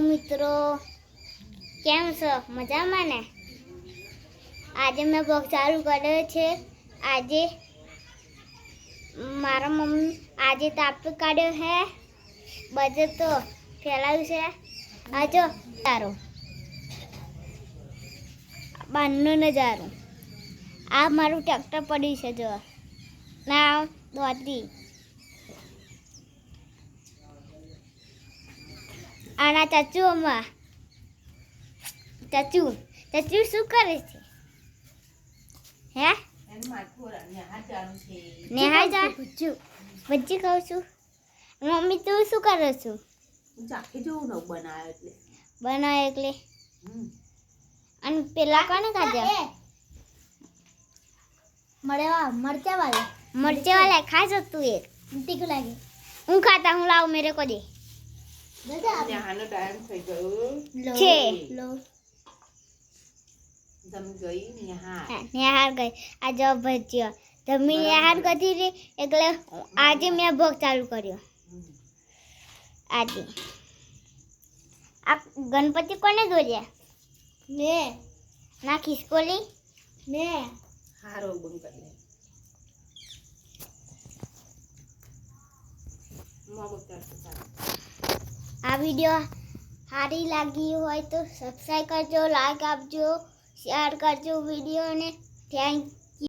મિત્રો. કેમ છો? મજામાં ને? આજે મેં બ્લોગ ચાલુ કર્યો છે. આજે મારા મમ્મી આજે તાપ કાઢ્યો હે. બધે તો ફેલાયું છે. આજો જો નજારો. બહારનો નજારો. આ મારું ટ્રેક્ટર પડ્યું છે જો. ના દોતી આના ચાચુમાં ચાચુ ચાચુ શું કરે છે? હે? નેહા જા ભજી ખાઉં છું. મમ્મી તું શું કરે છું? બનાવે એટલે. અને પેલા કોને ખાધા? મળેવા મરચા વાળા મરચા વાળા ખાસ તું એક તીખું લાગે. હું ખાતા હું લાવું મેરે કો દે. નેહાનો ટાઈમ થઈ ગયો. છે. જમી ગઈ નેહા નિહાર ગઈ. આ જો ભજ્યો જમી નિહાર કરી રે એટલે આજે મેં ભોગ ચાલુ કર્યો. આજે. આ ગણપતિ કોને દોર્યા મેં ના ખિસકોલી? મેં હારો બંધ કરી. આ વીડિયો સારી લાગી હોય તો સબસ્ક્રાઈબ કરજો લાઈક આપજો શેર કરજો વિડીયોને થેન્ક